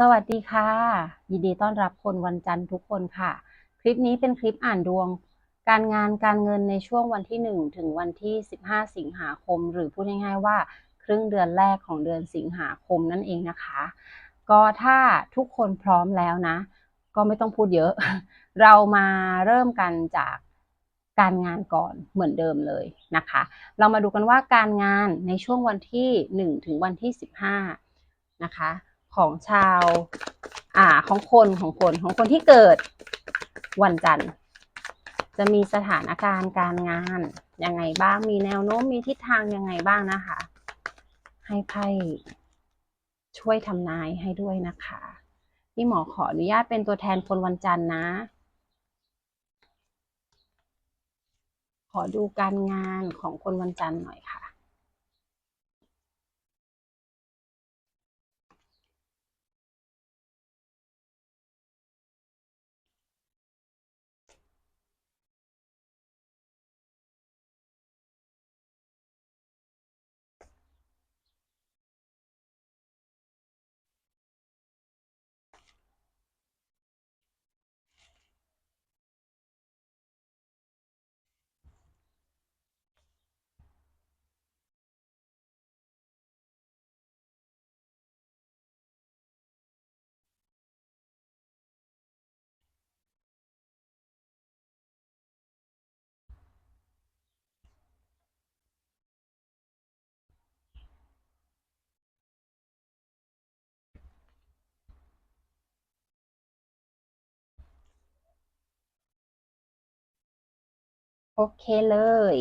สวัสดีค่ะ ยินดีต้อนรับคนวันจันทร์ทุกคนค่ะ คลิปนี้เป็นคลิปอ่านดวง การงานการเงินในช่วงวันที่ 1 ถึงวันที่ 15 สิงหาคม หรือพูดง่ายๆว่า ครึ่งเดือนแรกของเดือนสิงหาคมนั่นเองนะคะ ก็ถ้าทุกคนพร้อมแล้วนะ ก็ไม่ต้องพูดเยอะ เรามาเริ่มกันจากการงานก่อนเหมือนเดิมเลยนะคะ เรามาดูกันว่าการงานในช่วงวันที่ 1 ถึงวันที่ 15 นะคะ ของชาว อ่าของคนของคนของคนที่เกิดวันจันทร์ จะมีสถานการณ์การงานยังไงบ้างมีแนวโน้มมีทิศทางยังไงบ้างนะคะ ให้ไพ่ช่วยทำนายให้ด้วยนะคะพี่หมอขออนุญาตเป็นตัวแทนคนวันจันทร์นะ ขอดูการงานของคนวันจันทร์หน่อยค่ะ โอเคเลย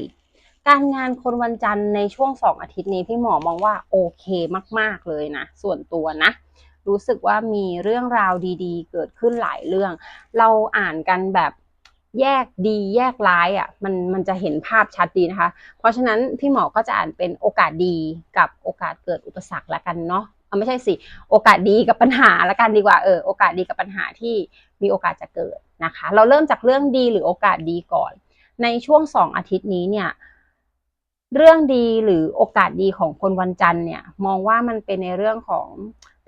การงานคนวันจันทร์ในช่วงสองอาทิตย์นี้พี่หมอมองว่าโอเคมาก ๆ เลยนะ ส่วนตัวนะ รู้สึกว่ามีเรื่องราวดีๆ เกิดขึ้นหลายเรื่อง เราอ่านกันแบบแยกดีแยกร้ายอะ่ะมันมันจะเห็นภาพชัดดีนะคะ เพราะฉะนั้นพี่หมอก็จะอ่านเป็นโอกาสดีกับโอกาสเกิดอุปสรรคละกันเนาะไม่ใช่สิ โอกาสดีกับปัญหาละกันดีกว่าเออโอกาสดีกับปัญหาที่มีโอกาสจะเกิดนะคะ เราเริ่มจากเรื่องดีหรือโอกาสดีก่อน ในช่วงสองอาทิตย์นี้เนี่ยเรื่องดีหรือโอกาสดีของคนวันจันทร์เนี่ยมองว่ามันเป็นในเรื่องของ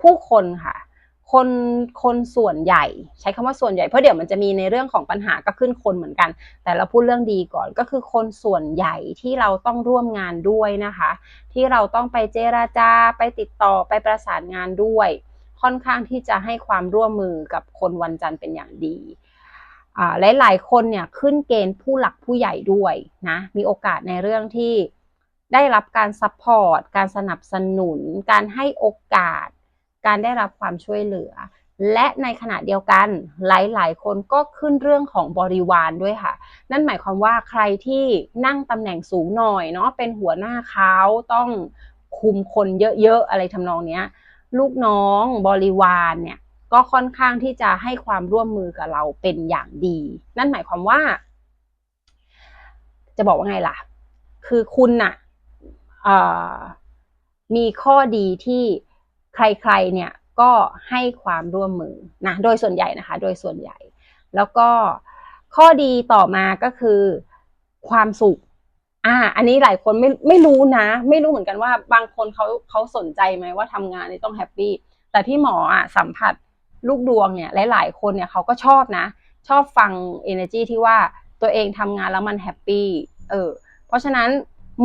ผู้คนค่ะ คนคนส่วนใหญ่ ใช้คำว่าส่วนใหญ่เพราะเดี๋ยวมันจะมีในเรื่องของปัญหาก็ขึ้นคนเหมือนกัน แต่เราพูดเรื่องดีก่อนก็คือคนส่วนใหญ่ที่เราต้องร่วมงานด้วยนะคะ ที่เราต้องไปเจราจาไปติดต่อไปประสานงานด้วย ค่อนข้างที่จะให้ความร่วมมือกับคนวันจันทร์เป็นอย่างดี หลายๆ คนเนี่ยขึ้นเกณฑ์ผู้หลักผู้ใหญ่ด้วยนะ มีโอกาสในเรื่องที่ได้รับการซัพพอร์ต การสนับสนุน การให้โอกาส การได้รับความช่วยเหลือ และในขณะเดียวกันหลายๆ คนก็ขึ้นเรื่องของบริวารด้วยค่ะ นั่นหมายความว่าใครที่นั่งตำแหน่งสูงหน่อยเนาะ เป็นหัวหน้าเขาต้องคุมคนเยอะๆ อะไรทำนองเนี้ย ลูกน้องบริวารเนี่ย ก็ค่อนข้างที่จะให้ความร่วมมือกับเราเป็นอย่างดี นั่นหมายความว่า จะบอกว่าไงล่ะ คือคุณน่ะมีข้อดีที่ใครๆเนี่ยก็ให้ความร่วมมือนะโดยส่วนใหญ่นะคะ โดยส่วนใหญ่ แล้วก็ข้อดีต่อมาก็คือความสุขอ่าอันนี้หลายคนไม่ไม่รู้นะ ไม่รู้เหมือนกันว่าบางคนเขาเขาสนใจไหมว่าทำงานนี่ต้องแฮปปี้แต่พี่หมออะสัมผัส ลูกดวงเนี่ยหลายๆคนเนี่ยเขาก็ชอบนะ ชอบฟัง energy ที่ว่าตัวเองทำงานแล้วมันแฮปปี้เออเพราะฉะนั้น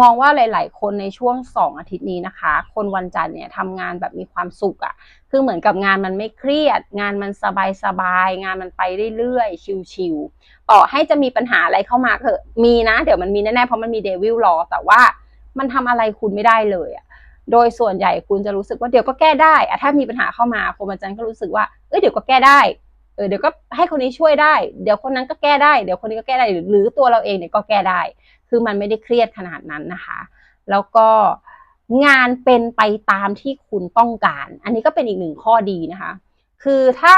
มองว่าหลาย ๆ คนในช่วงสองอาทิตย์นี้นะคะ คนวันจันทร์เนี่ยทำงานแบบมีความสุขอะ่ะ คือเหมือนกับงานมันไม่เครียด งานมันสบายๆงานมันไปเรื่อย ๆ ชิวๆต่อให้จะมีปัญหาอะไรเข้ามาเถอะมีนะ เดี๋ยวมันมีแน่ ๆ เพราะมันมีเดวิลรอ แต่ว่ามันทำอะไรคุณไม่ได้เลยอะ่ะ โดยส่วนใหญ่คุณจะรู้สึกว่าเดี๋ยวก็แก้ได้อะถ้ามีปัญหาเข้ามาคนวันจันทร์ก็รู้สึกว่าเอ้ยเดี๋ยวก็แก้ได้เออเดี๋ยวก็ให้คนนี้ช่วยได้ เดี๋ยวคนนั้นก็แก้ได้เดี๋ยวคนนี้ก็แก้ได้หรือตัวเราเองเนี่ยก็แก้ได้ คือมันไม่ได้เครียดขนาดนั้นนะคะ แล้วก็งานเป็นไปตามที่คุณต้องการ อันนี้ก็เป็นอีกหนึ่งข้อดีนะคะ คือถ้า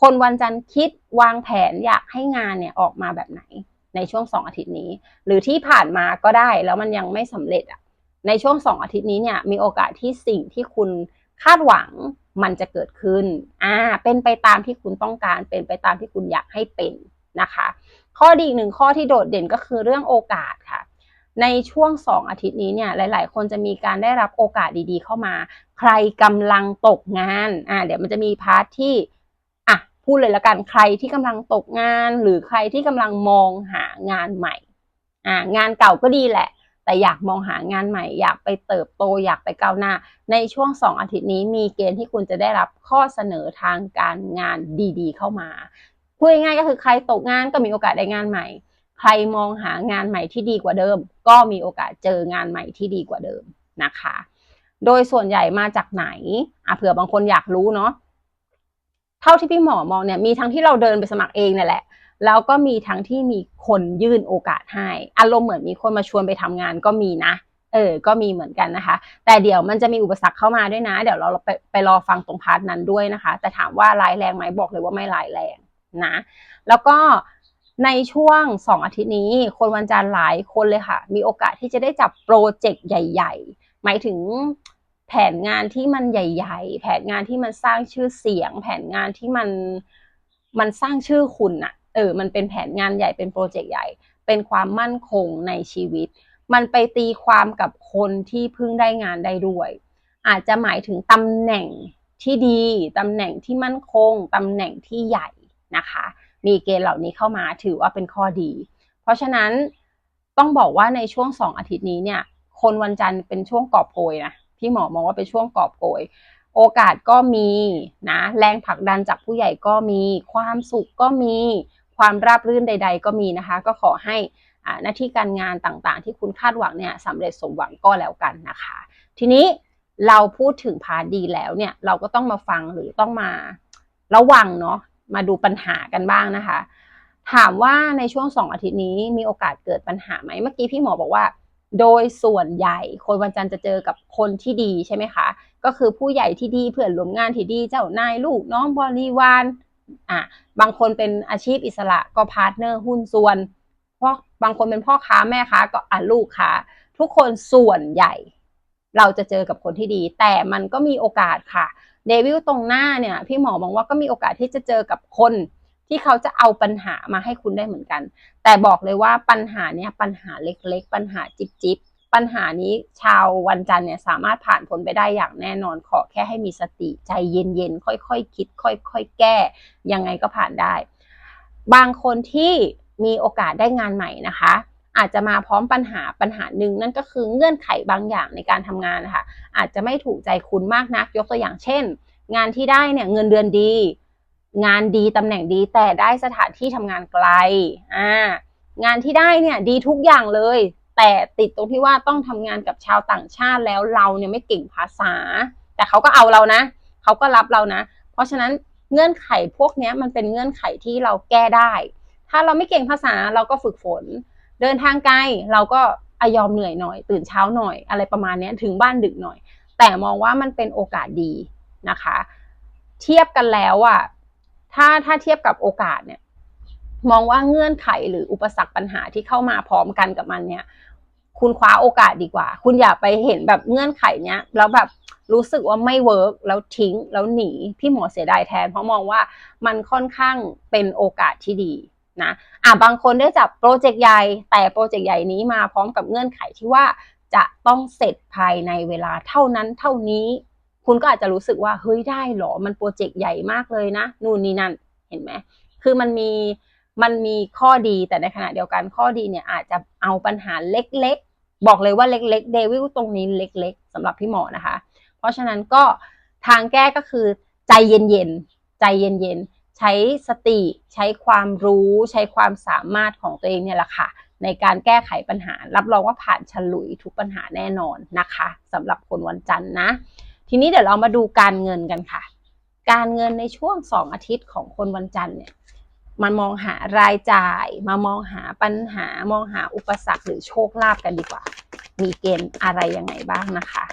คนวันจันทร์คิดวางแผนอยากให้งานเนี่ยออกมาแบบไหนในช่วงสองอาทิตย์นี้ หรือที่ผ่านมาก็ได้แล้วมันยังไม่สำเร็จอะ ในช่วงสองอาทิตย์นี้เนี่ยมีโอกาสที่สิ่งที่คุณคาดหวังมันจะเกิดขึ้น อ่า เป็นไปตามที่คุณต้องการ เป็นไปตามที่คุณอยากให้เป็นนะคะ ข้อดีหนึ่งข้อที่โดดเด่นก็คือเรื่องโอกาสค่ะ ในช่วงสองอาทิตย์นี้เนี่ย หลาย ๆ คนจะมีการได้รับโอกาสดีๆ เข้ามา ใครกำลังตกงาน อ่า เดี๋ยวมันจะมีพาร์ทที่ อะ พูดเลยละกัน ใครที่กำลังตกงาน หรือใครที่กำลังมองหางานใหม่ อ่า งานเก่าก็ดีแหละ แต่อยากมองหางานใหม่ อยากไปเติบโต อยากไปก้าวหน้า ในช่วงสองอาทิตย์นี้มีเกณฑ์ที่คุณจะได้รับข้อเสนอทางการงานดีๆ เข้ามาพูดง่ายๆก็คือใครตกงานก็มีโอกาสได้งานใหม่ ใครมองหางานใหม่ที่ดีกว่าเดิม ก็มีโอกาสเจองานใหม่ที่ดีกว่าเดิมนะคะ โดยส่วนใหญ่มาจากไหนอะเผื่อบางคนอยากรู้เนาะเท่าที่พี่หมอมองเนี่ยมีทั้งที่เราเดินไปสมัครเองนั่นแหละ แล้วก็มีทั้งที่มีคนยื่นโอกาสให้ อารมณ์เหมือนมีคนมาชวนไปทำงานก็มีนะ เออ ก็มีเหมือนกันนะคะ แต่เดี๋ยวมันจะมีอุปสรรคเข้ามาด้วยนะ เดี๋ยวเราไปไปรอฟังตรงพาร์ทนั้นด้วยนะคะ แต่ถามว่าร้ายแรงไหมบอกเลยว่าไม่ร้ายแรงนะ แล้วก็ในช่วงสองอาทิตย์นี้ คนวันจันทร์หลายคนเลยค่ะ มีโอกาสที่จะได้จับโปรเจกต์ใหญ่ ๆ หมายถึงแผนงานที่มันใหญ่ ๆ แผนงานที่มันสร้างชื่อเสียง แผนงานที่มันมันสร้างชื่อคุณอะ เออมันเป็นแผนงานใหญ่เป็นโปรเจกต์ใหญ่ เป็นความมั่นคงในชีวิต มันไปตีความกับคนที่เพิ่งได้งานได้ด้วย อาจจะหมายถึงตำแหน่งที่ดีตำแหน่งที่มั่นคงตำแหน่งที่ใหญ่นะคะ มีเกณฑ์เหล่านี้เข้ามาถือว่าเป็นข้อดี เพราะฉะนั้นต้องบอกว่าในช่วงสองอาทิตย์นี้เนี่ย คนวันจันทร์เป็นช่วงกอบโกยนะพี่หมอมองว่าเป็นช่วงกอบโกย โอกาสก็มีนะแรงผลักดันจากผู้ใหญ่ก็มี ความสุขก็มี ความราบรื่นใด ๆ ก็มีนะคะ ก็ขอให้หน้าที่การงานต่างๆ ที่คุณคาดหวังเนี่ยสำเร็จสมหวังก็แล้วกันนะคะ ทีนี้เราพูดถึงพาดีแล้วเนี่ยเราก็ต้องมาฟังหรือต้องมาระวังเนาะมาดูปัญหากันบ้างนะคะ ถามว่าในช่วงสองอาทิตย์นี้มีโอกาสเกิดปัญหาไหมเมื่อกี้พี่หมอบอกว่า โดยส่วนใหญ่คนวันจันทร์จะเจอกับคนที่ดีใช่ไหมคะ ก็คือผู้ใหญ่ที่ดีเพื่อนร่วมงานที่ดีเจ้านายลูกน้องบริวาร อะบางคนเป็นอาชีพอิสระก็พาร์ทเนอร์หุ้นส่วนเพราะบางคนเป็นพ่อค้าแม่ค้าก็อะลูกค้า ทุกคนส่วนใหญ่ เราจะเจอกับคนที่ดี แต่มันก็มีโอกาสค่ะเดวิลตรงหน้าเนี่ยพี่หมอมองว่าก็มีโอกาสที่จะเจอกับคนที่เขาจะเอาปัญหามาให้คุณได้เหมือนกัน แต่บอกเลยว่าปัญหาเนี้ยปัญหาเล็กๆ ปัญหาจิบจิบ ปัญหานี้ชาววันจันทร์เนี่ยสามารถผ่านพ้นไปได้อย่างแน่นอนขอแค่ให้มีสติใจเย็นๆ ค่อยๆคคิด ค่อยๆ แก้ ยังไงก็ผ่านได้ บางคนที่มีโอกาสได้งานใหม่นะคะ อาจจะมาพร้อมปัญหาปัญหาหนึ่งนั่นก็คือเงื่อนไขบางอย่างในการทำงานนะคะอาจจะไม่ถูกใจคุณมากนัก ยกตัวอย่างเช่น งานที่ได้เนี่ยเงินเดือนดี งานดีตำแหน่งดีแต่ได้สถานที่ทำงานไกลอ่างานที่ได้เนี่ยดีทุกอย่างเลย แต่ติดตรงที่ว่าต้องทำงานกับชาวต่างชาติแล้วเราเนี่ยไม่เก่งภาษา แต่เขาก็เอาเรานะ เขาก็รับเรานะ เพราะฉะนั้นเงื่อนไขพวกนี้มันเป็นเงื่อนไขที่เราแก้ได้ ถ้าเราไม่เก่งภาษาเราก็ฝึกฝน เดินทางไกลเราก็อยอมเหนื่อยหน่อย ตื่นเช้าหน่อยอะไรประมาณนี้ถึงบ้านดึกหน่อย แต่มองว่ามันเป็นโอกาสดีนะคะ เทียบกันแล้วอะถ้าถ้าเทียบกับโอกาสเนี่ย มองว่าเงื่อนไขหรืออุปสรรคปัญหาที่เข้ามาพร้อมกันกับมันเนี่ย คุณคว้าโอกาสดีกว่า คุณอย่าไปเห็นแบบเงื่อนไขเนี้ยแล้วแบบรู้สึกว่าไม่เวิร์กแล้วทิ้งแล้วหนีพี่หมอเสียดายแทน เพราะมองว่ามันค่อนข้างเป็นโอกาสที่ดีนะอะบางคนได้จับโปรเจกต์ใหญ่แต่โปรเจกต์ใหญ่นี้มาพร้อมกับเงื่อนไขที่ว่าจะต้องเสร็จภายในเวลาเท่านั้นเท่านี้ คุณก็อาจจะรู้สึกว่าเฮ้ยได้หรอมันโปรเจกต์ใหญ่มากเลยนะ นู่นนี่นั่นเห็นไหมคือมันมี มันมีข้อดีแต่ในขณะเดียวกันข้อดีเนี่ยอาจจะเอาปัญหาเล็กๆ บอกเลยว่าเล็กๆเดวิลตรงนี้เล็ก ๆสำหรับพี่หมอนะคะ เพราะฉะนั้นก็ทางแก้ก็คือใจเย็นๆใจเย็นๆใช้สติใช้ความรู้ ใช้ความสามารถของตัวเองเนี่ยแหละค่ะในการแก้ไขปัญหา รับรองว่าผ่านฉลุยทุกปัญหาแน่นอนนะคะสำหรับคนวันจันทร์นะ ทีนี้เดี๋ยวเรามาดูการเงินกันค่ะ การเงินในช่วงสองอาทิตย์ของคนวันจันทร์เนี่ย มันมองหารายจ่าย มามองหาปัญหามองหาอุปสรรคหรือโชคลาภกันดีกว่า มีเกณฑ์อะไรยังไงบ้างนะคะ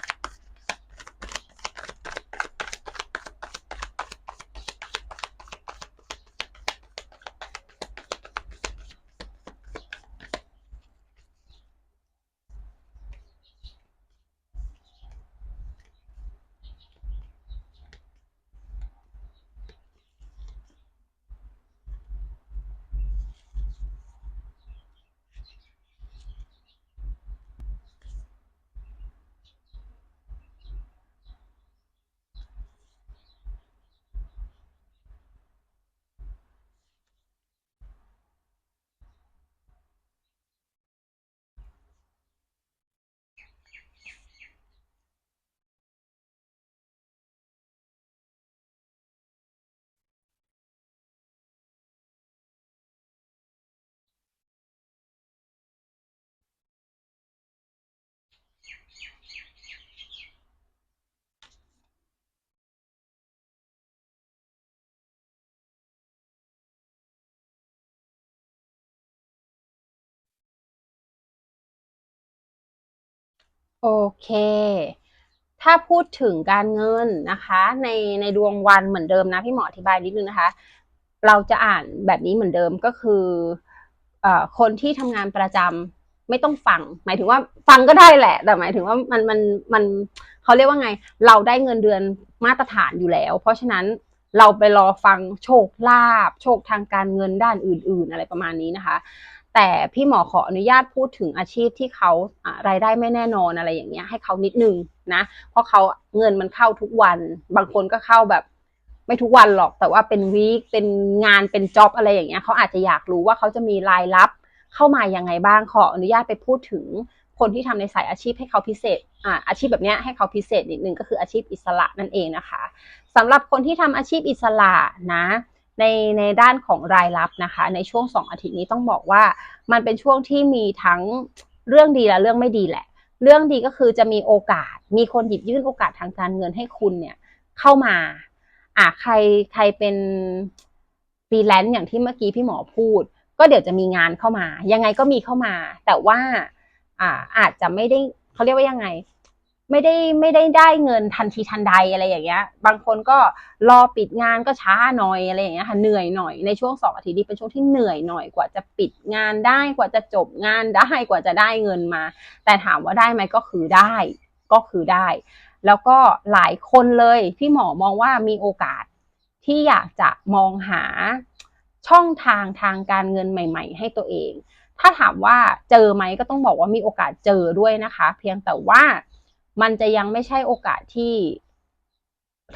โอเค ถ้าพูดถึงการเงินนะคะ ในในดวงวันเหมือนเดิมนะพี่หมออธิบายนิดนึงนะคะ เราจะอ่านแบบนี้เหมือนเดิมก็คือเอ่อคนที่ทำงานประจำไม่ต้องฟัง หมายถึงว่าฟังก็ได้แหละ แต่หมายถึงว่ามันมันมันเขาเรียกว่าไง เราได้เงินเดือนมาตรฐานอยู่แล้ว เพราะฉะนั้นเราไปรอฟังโชคลาภโชคทางการเงินด้านอื่น ๆ อะไรประมาณนี้นะคะ แต่พี่หมอขออนุญาตพูดถึงอาชีพที่เขารายได้ไม่แน่นอนอะไรอย่างเงี้ยให้เขานิดนึงนะเพราะเขาเงินมันเข้าทุกวัน บางคนก็เข้าแบบไม่ทุกวันหรอกแต่ว่าเป็นวีคเป็นงานเป็นจ็อบอะไรอย่างเงี้ยเขาอาจจะอยากรู้ว่าเขาจะมีรายรับเข้ามายังไงบ้างขออนุญาตไปพูดถึงคนที่ทำในสายอาชีพให้เขาพิเศษอ่าอาชีพแบบเนี้ยให้เขาพิเศษนิดนึงก็คืออาชีพอิสระนั่นเองนะคะสำหรับคนที่ทำอาชีพอิสระนะ ในในด้านของรายรับนะคะ ในช่วง 2 อาทิตย์นี้ต้องบอกว่ามันเป็นช่วงที่มีทั้งเรื่องดีและเรื่องไม่ดีแหละ เรื่องดีก็คือจะมีโอกาส มีคนหยิบยื่นโอกาสทางการเงินให้คุณเนี่ยเข้ามาอะใครใครเป็นฟรีแลนซ์อย่างที่เมื่อกี้พี่หมอพูด ก็เดี๋ยวจะมีงานเข้ามา ยังไงก็มีเข้ามา แต่ว่าอ่าอาจจะไม่ได้เขาเรียกว่ายังไง ไม่ได้ไม่ได้ได้เงินทันทีทันใดอะไรอย่างเงี้ย บางคนก็รอปิดงานก็ช้าหน่อยอะไรอย่างเงี้ยค่ะเหนื่อยหน่อยในช่วงสองอาทิตย์นี้เป็นช่วงที่เหนื่อยหน่อยกว่าจะปิดงานได้กว่าจะจบงานได้กว่าจะได้เงินมา แต่ถามว่าได้ไหมก็คือได้ก็คือได้ แล้วก็หลายคนเลยพี่หมอมองว่ามีโอกาสที่อยากจะมองหาช่องทางทางการเงินใหม่ ๆ ให้ตัวเอง ถ้าถามว่าเจอไหมก็ต้องบอกว่ามีโอกาสเจอด้วยนะคะ เพียงแต่ว่า มันจะยังไม่ใช่โอกาสที่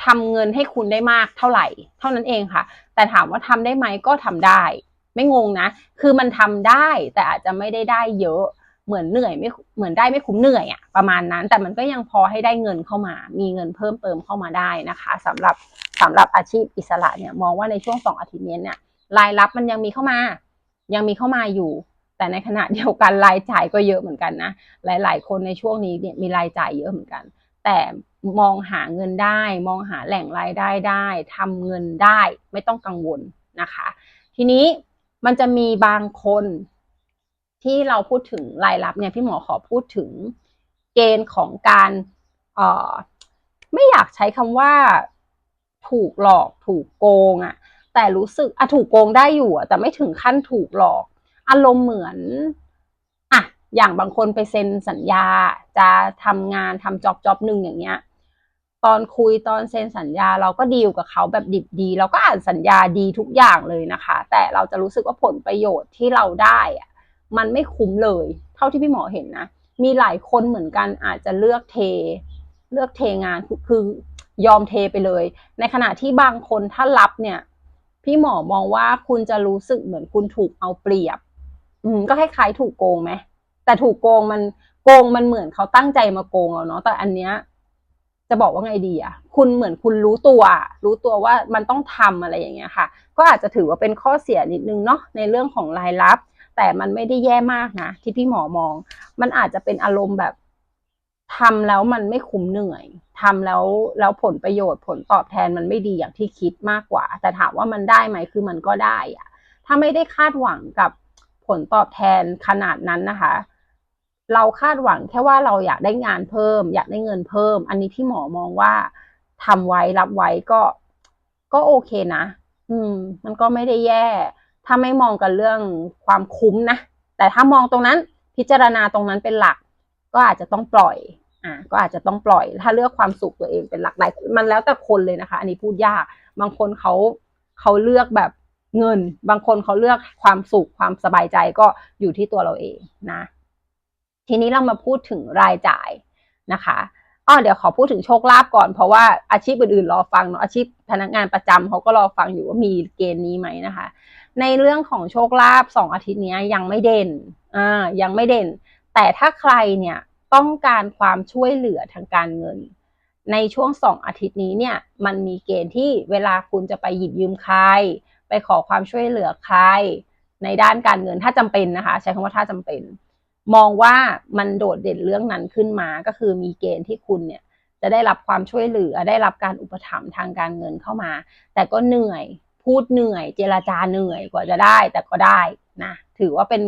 ทำเงินให้คุณได้มากเท่าไหร่ เท่านั้นเองค่ะ แต่ถามว่าทำได้ไหมก็ทำได้ ไม่งงนะ คือมันทำได้แต่อาจจะไม่ได้ได้เยอะเหมือนเหนื่อยไม่เหมือนได้ไม่คุ้มเหนื่อยอะประมาณนั้น แต่มันก็ยังพอให้ได้เงินเข้ามา มีเงินเพิ่มเติมเข้ามาได้นะคะสำหรับสำหรับอาชีพอิสระเนี่ยมองว่าในช่วงสองอาทิตย์นี้เนี่ยรายรับมันยังมีเข้ามา ยังมีเข้ามาอยู่ แต่ในขณะเดียวกันรายจ่ายก็เยอะเหมือนกันนะ หลาย ๆ คนในช่วงนี้เนี่ยมีรายจ่ายเยอะเหมือนกัน แต่มองหาเงินได้ มองหาแหล่งรายได้ได้ทำเงินได้ไม่ต้องกังวลนะคะ ทีนี้มันจะมีบางคนที่เราพูดถึงรายรับเนี่ยพี่หมอขอพูดถึงเกณฑ์ของการเออไม่อยากใช้คำว่าถูกหลอกถูกโกงอะแต่รู้สึกอะถูกโกงได้อยู่อะแต่ไม่ถึงขั้นถูกหลอก อารมณ์เหมือนอะอย่างบางคนไปเซ็นสัญญา จะทำงานทำจ็อบจ็อบหนึ่งอย่างเงี้ย ตอนคุยตอนเซ็นสัญญาเราก็ดีลกับเขาแบบดิบดี เราก็อ่านสัญญาดีทุกอย่างเลยนะคะ แต่เราจะรู้สึกว่าผลประโยชน์ที่เราได้อะมันไม่คุ้มเลย เท่าที่พี่หมอเห็นนะมีหลายคนเหมือนกันอาจจะเลือกเท เลือกเทงานคือยอมเทไปเลย ในขณะที่บางคนถ้ารับเนี่ย พี่หมอมองว่าคุณจะรู้สึกเหมือนคุณถูกเอาเปรียบ อืมก็คล้ายๆถูกโกงไหมแต่ถูกโกงมันโกงมันเหมือนเขาตั้งใจมาโกงเราเนาะแต่อันเนี้ยจะบอกว่าไงดีอะ คุณเหมือนคุณรู้ตัว รู้ตัวว่ามันต้องทำอะไรอย่างเงี้ยค่ะ ก็อาจจะถือว่าเป็นข้อเสียนิดนึงเนาะในเรื่องของรายรับ แต่มันไม่ได้แย่มากนะที่พี่หมอมอง มันอาจจะเป็นอารมณ์แบบทำแล้วมันไม่คุ้มเหนื่อยทำแล้วแล้วผลประโยชน์ผลตอบแทนมันไม่ดีอย่างที่คิดมากกว่า แต่ถามว่ามันได้ไหมคือมันก็ได้อะถ้าไม่ได้คาดหวังกับ ผลตอบแทนขนาดนั้นนะคะ เราคาดหวังแค่ว่าเราอยากได้งานเพิ่ม อยากได้เงินเพิ่ม อันนี้พี่หมอมองว่าทำไว้รับไว้ก็ก็โอเคนะ อืม มันก็ไม่ได้แย่ ถ้าไม่มองกันเรื่องความคุ้มนะ แต่ถ้ามองตรงนั้นพิจารณาตรงนั้นเป็นหลัก ก็อาจจะต้องปล่อย อ่า ก็อาจจะต้องปล่อย ถ้าเลือกความสุขตัวเองเป็นหลักหลายมันแล้วแต่คนเลยนะคะ อันนี้พูดยาก บางคนเขาเขาเลือกแบบ เงิน บางคนเขาเลือกความสุขความสบายใจก็อยู่ที่ตัวเราเองนะ ทีนี้เรามาพูดถึงรายจ่ายนะคะอ๋อเดี๋ยวขอพูดถึงโชคลาภก่อนเพราะว่าอาชีพอื่นๆรอฟังเนาะอาชีพพนักงานประจำเขาก็รอฟังอยู่ว่ามีเกณฑ์นี้ไหมนะคะ ในเรื่องของโชคลาภสองอาทิตย์นี้ยังไม่เด่นอ่ายังไม่เด่น แต่ถ้าใครเนี่ยต้องการความช่วยเหลือทางการเงิน ในช่วงสองอาทิตย์นี้เนี่ยมันมีเกณฑ์ที่เวลาคุณจะไปหยิบยืมใคร ไปขอความช่วยเหลือใคร ในด้านการเงินถ้าจำเป็นนะคะ ใช้คำว่าถ้าจำเป็น มองว่ามันโดดเด่นเรื่องนั้นขึ้นมา ก็คือมีเกณฑ์ที่คุณเนี่ยจะได้รับความช่วยเหลือได้รับการอุปถัมภ์ทางการเงินเข้ามา แต่ก็เหนื่อยพูดเหนื่อย เจราจาเหนื่อยกว่าจะได้ แต่ก็ได้นะถือว่าเป็น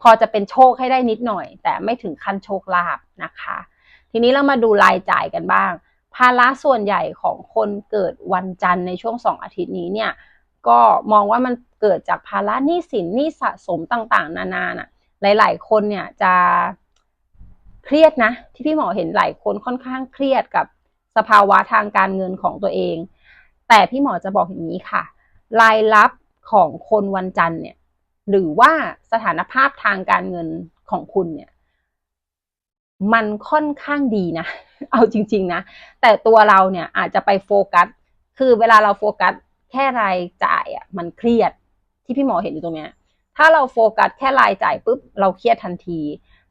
พอจะเป็นโชคให้ได้นิดหน่อย แต่ไม่ถึงขั้นโชคลาภนะคะ ทีนี้เรามาดูรายจ่ายกันบ้าง ภาระส่วนใหญ่ของคนเกิดวันจันทร์ในช่วงสองอาทิตย์นี้เนี่ย ก็มองว่ามันเกิดจากภาระหนี้สินหนี้สะสมต่างๆ นานาน่ะ หลาย ๆ คนเนี่ยจะเครียดนะ ที่พี่หมอเห็นหลายคนค่อนข้างเครียดกับสภาวะทางการเงินของตัวเอง แต่พี่หมอจะบอกอย่างนี้ค่ะ รายรับของคนวันจันทร์เนี่ย หรือว่าสถานภาพทางการเงินของคุณเนี่ย มันค่อนข้างดีนะ เอาจริง ๆ นะ แต่ตัวเราเนี่ยอาจจะไปโฟกัส คือเวลาเราโฟกัส แค่รายจ่ายอะมันเครียดที่พี่หมอเห็นอยู่ตรงเนี้ย ถ้าเราโฟกัสแค่รายจ่ายปุ๊บเราเครียดทันที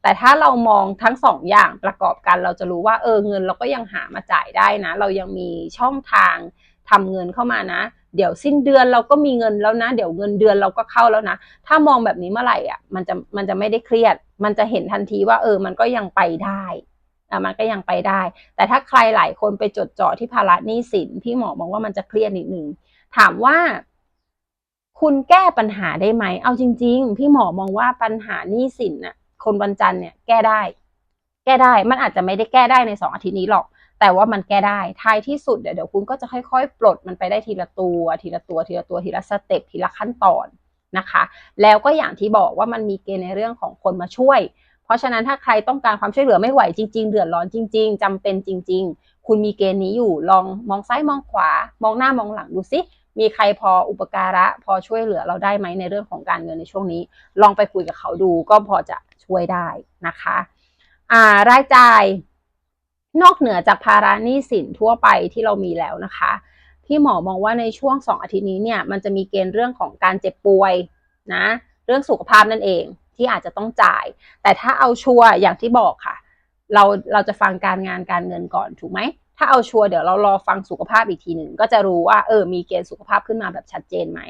แต่ถ้าเรามองทั้งสองอย่างประกอบกันเราจะรู้ว่าเออเงินเราก็ยังหามาจ่ายได้นะ เรายังมีช่องทางทำเงินเข้ามานะ เดี๋ยวสิ้นเดือนเราก็มีเงินแล้วนะ เดี๋ยวเงินเดือนเราก็เข้าแล้วนะ ถ้ามองแบบนี้เมื่อไหร่อะมันจะมันจะไม่ได้เครียด มันจะเห็นทันทีว่าเออมันก็ยังไปได้อะมันก็ยังไปได้ แต่ถ้าใครหลายคนไปจดจ่อที่ภาระหนี้สินพี่หมอมองว่ามันจะเครียดนิดนึง ถามว่า คุณแก้ปัญหาได้ไหม เอาจริง ๆ พี่หมอมองว่าปัญหานี้สินน่ะ คนวันจันทร์เนี่ย แก้ได้ แก้ได้ มันอาจจะไม่ได้แก้ได้ในสองอาทิตย์นี้หรอก แต่ว่ามันแก้ได้ ท้ายที่สุดเดี๋ยวเดี๋ยวคุณก็จะค่อยๆ ปลดมันไปได้ทีละตัว ทีละตัว ทีละตัว ทีละสเต็ป ทีละขั้นตอนนะคะ แล้วก็อย่างที่บอกว่ามันมีเกณฑ์ในเรื่องของคนมาช่วย เพราะฉะนั้นถ้าใครต้องการความช่วยเหลือไม่ไหวจริง ๆ เดือดร้อนจริง ๆจำเป็นจริง ๆ คุณมีเกณฑ์นี้อยู่ ลองมองซ้ายมองขวา มองหน้ามองหลังดูซิ มีใครพออุปการะ พอช่วยเหลือเราได้ไหมในเรื่องของการเงินในช่วงนี้ ลองไปคุยกับเขาดูก็พอจะช่วยได้นะคะอ่ารายจ่าย นอกเหนือจากภาระหนี้สินทั่วไปที่เรามีแล้วนะคะพี่หมอมองว่าในช่วงสองอาทิตย์นี้เนี่ยมันจะมีเกณฑ์เรื่องของการเจ็บป่วยนะเรื่องสุขภาพนั่นเองที่อาจจะต้องจ่าย แต่ถ้าเอาชัวร์อย่างที่บอกค่ะ เราเราจะฟังการงานการเงินก่อนถูกไหม ถ้าเอาชัวร์เดี๋ยวเรารอฟังสุขภาพอีกทีหนึ่งก็จะรู้ว่าเออมีเกณฑ์สุขภาพขึ้นมาแบบชัดเจนไหม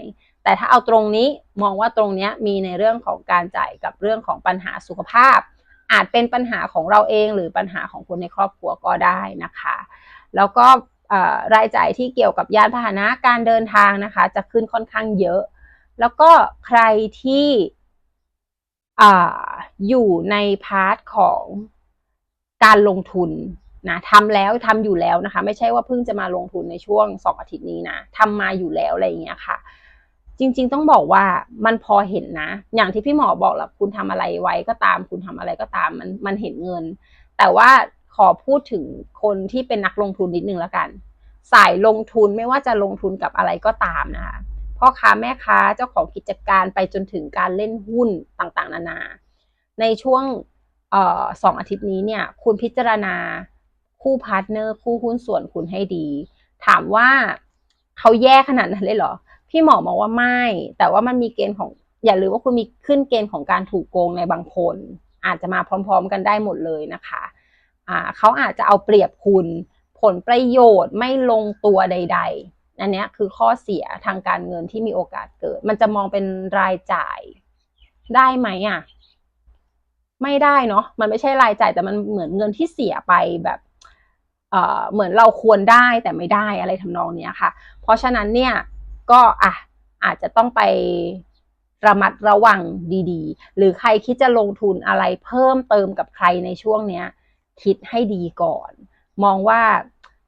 แต่ถ้าเอาตรงนี้มองว่าตรงนี้มีในเรื่องของการจ่ายกับเรื่องของปัญหาสุขภาพ อาจเป็นปัญหาของเราเองหรือปัญหาของคนในครอบครัวก็ได้นะคะ แล้วก็รายจ่ายที่เกี่ยวกับยานพาหนะการเดินทางนะคะ จะขึ้นค่อนข้างเยอะ แล้วก็ใครที่ออยู่ในพาร์ทของการลงทุน นะทำแล้วทำอยู่แล้วนะคะ ไม่ใช่ว่าเพิ่งจะมาลงทุนในช่วงสองอาทิตย์นี้นะทำมาอยู่แล้วอะไรอย่างเงี้ยค่ะ จริงๆต้องบอกว่ามันพอเห็นนะ อย่างที่พี่หมอบอกแหละคุณทำอะไรไว้ก็ตาม คุณทำอะไรก็ตามมันมันเห็นเงิน แต่ว่าขอพูดถึงคนที่เป็นนักลงทุนนิดนึงแล้วกัน สายลงทุนไม่ว่าจะลงทุนกับอะไรก็ตามนะคะพ่อค้าแม่ค้าเจ้าของกิจการไปจนถึงการเล่นหุ้นต่างๆ นานา ในช่วงสองอาทิตย์นี้เนี่ย คุณพิจารณา คู่พาร์ทเนอร์คู่หุ้นส่วนคุณให้ดี ถามว่าเขาแย่ขนาดนั้นเลยเหรอ พี่หมอมองว่าไม่ แต่ว่ามันมีเกณฑ์ของอย่าลืมว่าคุณมีขึ้นเกณฑ์ของการถูกโกงในบางคน อาจจะมาพร้อม ๆ กันได้หมดเลยนะคะอ่าเขาอาจจะเอาเปรียบคุณผลประโยชน์ไม่ลงตัวใด ๆ อันนี้คือข้อเสียทางการเงินที่มีโอกาสเกิด มันจะมองเป็นรายจ่ายได้ไหมอะ ไม่ได้เนาะ มันไม่ใช่รายจ่ายแต่มันเหมือนเงินที่เสียไปแบบ เหมือนเราควรได้แต่ไม่ได้อะไรทำนองนี้ค่ะ เพราะฉะนั้นเนี่ยก็อะอาจจะต้องไประมัดระวังดีๆ หรือใครคิดจะลงทุนอะไรเพิ่มเติมกับใครในช่วงเนี้ยคิดให้ดีก่อน มองว่า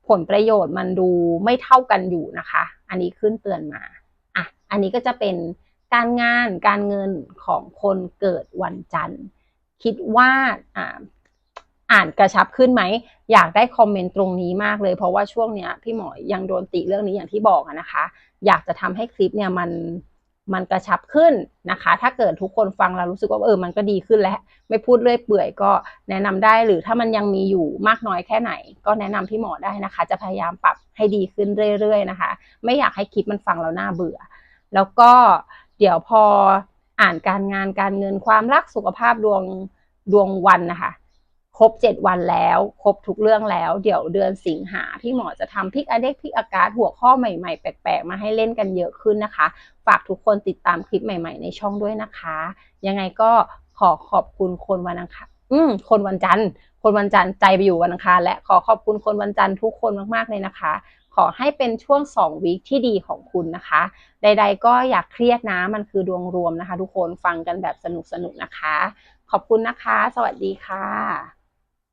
ผลประโยชน์มันดูไม่เท่ากันอยู่นะคะ อันนี้ขึ้นเตือนมาอะอันนี้ก็จะเป็นการงานการเงินของคนเกิดวันจันทร์ คิดว่าอ่า อ่านกระชับขึ้นไหม อยากได้คอมเมนต์ตรงนี้มากเลย เพราะว่าช่วงเนี้ยพี่หมอยังโดนติเรื่องนี้อย่างที่บอกนะคะ อยากจะทำให้คลิปเนี่ยมันมันกระชับขึ้นนะคะ ถ้าเกิดทุกคนฟังแล้วรู้สึกว่าเออมันก็ดีขึ้นแล้ว ไม่พูดเรื่อยเปื่อยก็แนะนำได้หรือถ้ามันยังมีอยู่มากน้อยแค่ไหน ก็แนะนำพี่หมอได้นะคะ จะพยายามปรับให้ดีขึ้นเรื่อยๆนะคะ ไม่อยากให้คลิปมันฟังแล้วน่าเบื่อ แล้วก็เดี๋ยวพออ่านการงานการเงินความรักสุขภาพดวงดวงวันนะคะ ครบเจ็ดวันแล้ว ครบทุกเรื่องแล้ว เดี๋ยวเดือนสิงหาพี่หมอจะทำพิกอเด็กพิกอากาศหัวข้อใหม่ๆ แปลกๆ มาให้เล่นกันเยอะขึ้นนะคะ ฝากทุกคนติดตามคลิปใหม่ๆ ในช่องด้วยนะคะ ยังไงก็ขอขอบคุณคนวันอังคารอืมคนวันจันทร์ คนวันจันทร์ใจไปอยู่วันอังคารและขอขอบคุณคนวันจันทร์ทุกคนมากๆเลยนะคะ ขอให้เป็นช่วง2วีคที่ดีของคุณนะคะ ใด ๆ ก็อยากเครียดนะมันคือดวงรวมนะคะ ทุกคนฟังกันแบบสนุกๆนะคะ ขอบคุณนะคะ สวัสดีค่ะ